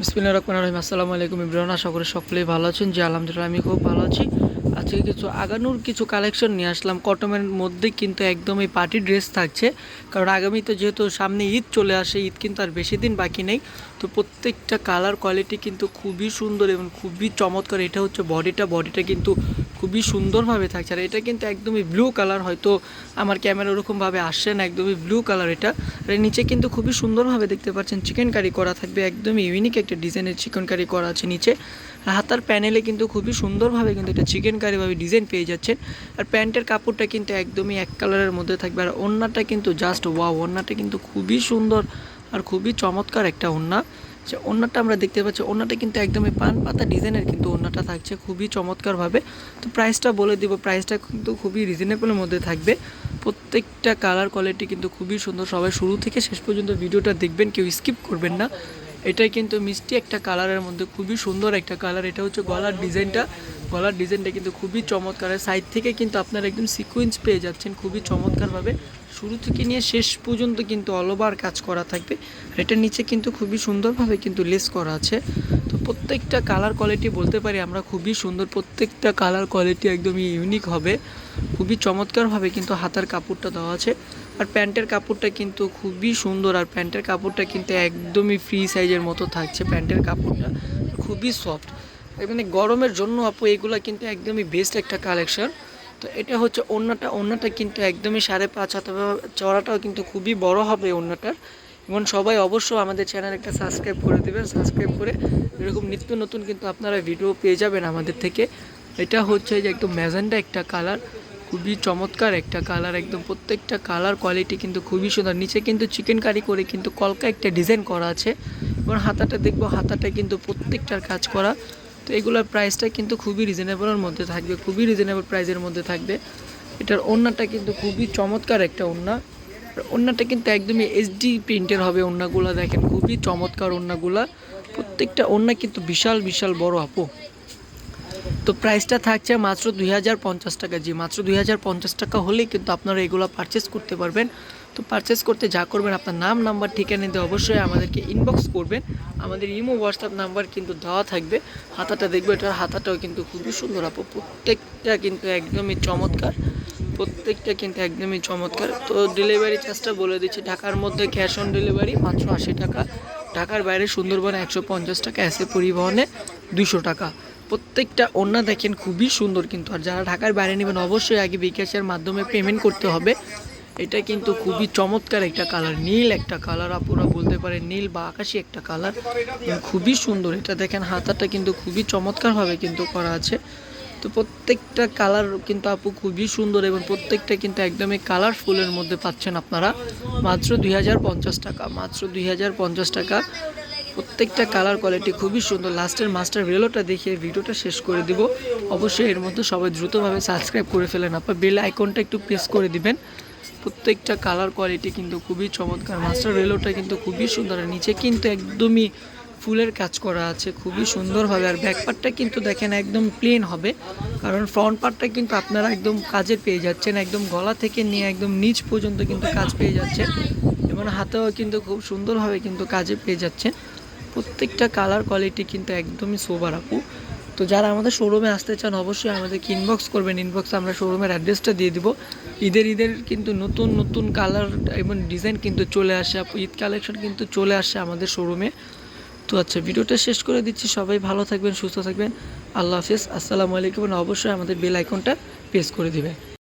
বিসমিল্লা রহমান রহিম। আসসালামু আলাইকুম ইব্রাহিম আশা করি সকলেই ভালো আছেন। জি, আলহামদুলিল্লাহ, আমি খুব ভালো আছি। আজকে কিছু আগানোর কিছু কালেকশন নিয়ে আসলাম। কটনের মধ্যে কিন্তু একদমই পার্টি ড্রেস থাকছে। কারণ আগামীতে যেহেতু সামনে ঈদ চলে আসে, ঈদ কিন্তু আর বেশি দিন বাকি নেই। তো প্রত্যেকটা কালার কোয়ালিটি কিন্তু খুবই সুন্দর এবং খুবই চমৎকার। এটা হচ্ছে বডিটা বডিটা কিন্তু খুবই সুন্দরভাবে থাকছে। আর এটা কিন্তু একদমই ব্লু কালার হয়তো আমার ক্যামেরা ওরকমভাবে আসছে না, একদমই ব্লু কালার এটা। আর নিচে কিন্তু খুবই সুন্দরভাবে দেখতে পাচ্ছেন চিকেন কারি করা থাকবে, একদমই ইউনিক একটা ডিজাইনের চিকেন কারি করা আছে নিচে। আর হাতার প্যানেলে কিন্তু খুবই সুন্দরভাবে কিন্তু এটা চিকেন কারিভাবে ডিজাইন পেয়ে যাচ্ছেন। আর প্যান্টের কাপড়টা কিন্তু একদমই এক কালারের মধ্যে থাকবে। আর ওড়নাটা কিন্তু জাস্ট ওয়াও ওড়নাটা কিন্তু খুবই সুন্দর আর খুবই চমৎকার একটা ওড়না। যে ওড়নাটা আমরা দেখতে পাচ্ছি ওড়নাটা কিন্তু একদমই পান পাতা ডিজাইনের, কিন্তু ওড়নাটা থাকছে খুবই চমৎকারভাবে। তো প্রাইসটা বলে দিব প্রাইসটা কিন্তু খুবই রিজনেবলের মধ্যে থাকবে। প্রত্যেকটা কালার কোয়ালিটি কিন্তু খুবই সুন্দর। সবাই শুরু থেকে শেষ পর্যন্ত ভিডিওটা দেখবেন, কেউ স্কিপ করবেন না। এটাই কিন্তু মিষ্টি একটা কালারের মধ্যে, খুবই সুন্দর একটা কালার। এটা হচ্ছে গলার ডিজাইনটা। গলার ডিজাইনটা কিন্তু খুবই চমৎকার। সাইড থেকে কিন্তু আপনারা একদম সিকুয়েন্স পেয়ে যাচ্ছেন খুবই চমৎকারভাবে। শুরু থেকে নিয়ে শেষ পর্যন্ত কিন্তু অল ওভার কাজ করা থাকবে। এটার নিচে কিন্তু খুবই সুন্দরভাবে কিন্তু লেস করা আছে। প্রত্যেকটা কালার কোয়ালিটি বলতে পারি আমরা খুবই সুন্দর। প্রত্যেকটা কালার কোয়ালিটি একদমই ইউনিক হবে। খুবই চমৎকারভাবে কিন্তু হাতার কাপড়টা দেওয়া আছে। আর প্যান্টের কাপড়টা কিন্তু খুবই সুন্দর। আর প্যান্টের কাপড়টা কিন্তু একদমই ফ্রি সাইজের মতো থাকছে প্যান্টের কাপড়টা। খুবই সফট মানে গরমের জন্য আপু এগুলো কিন্তু একদমই বেস্ট একটা কালেকশন তো এটা হচ্ছে ওড়নাটা। ওড়নাটা কিন্তু একদমই সাড়ে পাঁচ হাত চড়াটাও কিন্তু খুবই বড় হবে ওড়নাটার। এবং সবাই অবশ্যই আমাদের চ্যানেল একটা সাবস্ক্রাইব করে দেবেন। সাবস্ক্রাইব করে এরকম নিত্য নতুন কিন্তু আপনারা ভিডিও পেয়ে যাবেন আমাদের থেকে। এটা হচ্ছে যে একদম ম্যাজেন্ডা একটা কালার খুবই চমৎকার একটা কালার একদম প্রত্যেকটা কালার কোয়ালিটি কিন্তু খুবই সুন্দর। নিচে কিন্তু চিকেন কারি করে কিন্তু কলকা একটা ডিজাইন করা আছে। এবং হাতাটা দেখব, হাতাটা কিন্তু প্রত্যেকটার কাজ করা। তো এগুলোর প্রাইসটা কিন্তু খুবই রিজনেবলের মধ্যে থাকবে, খুবই রিজনেবল প্রাইসের মধ্যে থাকবে। এটার ওড়নাটা কিন্তু খুবই চমৎকার একটা ওড়না। ওড়নাটা কিন্তু একদমই এইচডি প্রিন্টের হবে ওড়নাগুলো দেখেন, খুবই চমৎকার ওড়নাগুলা প্রত্যেকটা ওড়না কিন্তু বিশাল বিশাল বড়, আপু। তো প্রাইসটা থাকছে মাত্র দুই হাজার পঞ্চাশ টাকা জি। মাত্র দুই হাজার পঞ্চাশ টাকা হলেই কিন্তু আপনারা এগুলো পারচেস করতে পারবেন। তো পারচেস করতে যা করবেন, আপনার নাম নাম্বার ঠিকানা দিয়ে অবশ্যই আমাদেরকে ইনবক্স করবেন। আমাদের ইমো হোয়াটসঅ্যাপ নাম্বার কিন্তু দেওয়া থাকবে। হাতাটা দেখবে, এটার হাতাটাও কিন্তু খুবই সুন্দর, আপু। প্রত্যেকটা কিন্তু একদমই চমৎকার। প্রত্যেকটা কিন্তু একদমই চমৎকার। তো ডেলিভারি চার্জটা বলে দিচ্ছি, ঢাকার মধ্যে ক্যাশ অন ডেলিভারি পাঁচশো আশি টাকা, ঢাকার বাইরে সুন্দরবনে একশো পঞ্চাশ টাকা এসে পরিবহনে দুশো টাকা। প্রত্যেকটা ওড়না দেখেন খুবই সুন্দর কিন্তু, আর যারা ঢাকার বাইরে নেবেন অবশ্যই আগে বিকাশের মাধ্যমে পেমেন্ট করতে হবে। এটা কিন্তু খুবই চমৎকার একটা কালার নীল একটা কালার আপুরা বলতে পারেন নীল বা আকাশি একটা কালার খুবই সুন্দর। এটা দেখেন হাতাটা কিন্তু খুবই চমৎকারভাবে কিন্তু করা আছে। তো প্রত্যেকটা কালার কিন্তু আপু খুবই সুন্দর এবং প্রত্যেকটা কিন্তু একদমই কালারফুলের মধ্যে পাচ্ছেন আপনারা। মাত্র দুই হাজার পঞ্চাশ টাকা, মাত্র দুই হাজার পঞ্চাশ টাকা। প্রত্যেকটা কালার কোয়ালিটি খুবই সুন্দর। লাস্টের মাস্টার রেলোটা দেখিয়ে ভিডিওটা শেষ করে দিব। অবশ্যই এর মধ্যে সবাই দ্রুতভাবে সাবস্ক্রাইব করে ফেলেন। আপনার বেল আইকনটা একটু প্রেস করে দিবেন। প্রত্যেকটা কালার কোয়ালিটি কিন্তু খুবই চমৎকার। মাস্টার রেলোটা কিন্তু খুবই সুন্দর। আর নিচে কিন্তু একদমই ফুলের কাজ করা আছে, খুবই সুন্দরভাবে আর ব্যাক পার্টটা কিন্তু দেখেন একদম প্লেন হবে। কারণ ফ্রন্ট পার্টটা কিন্তু আপনারা একদম কাজে পেয়ে যাচ্ছেন, একদম গলা থেকে নিয়ে একদম নিচ পর্যন্ত কিন্তু কাজ পেয়ে যাচ্ছেন এবং হাতেও কিন্তু খুব সুন্দরভাবে কিন্তু কাজে পেয়ে যাচ্ছেন। প্রত্যেকটা কালার কোয়ালিটি কিন্তু একদমই সোবার আপু। তো যারা আমাদের শোরুমে আসতে চান, অবশ্যই আমাদেরকে ইনবক্স করবেন। ইনবক্সে আমরা শোরুমের অ্যাড্রেসটা দিয়ে দিব। ঈদের ঈদের কিন্তু নতুন নতুন কালার এবং ডিজাইন কিন্তু চলে আসে ঈদ কালেকশন কিন্তু চলে আসে আমাদের শোরুমে তো আচ্ছা ভিডিওটা শেষ করে দিচ্ছি। সবাই ভালো থাকবেন, সুস্থ থাকবেন। আল্লাহ হাফিজ। আসসালামু আলাইকুম। অবশ্যই আমাদের বেল আইকনটা প্রেস করে দিবেন।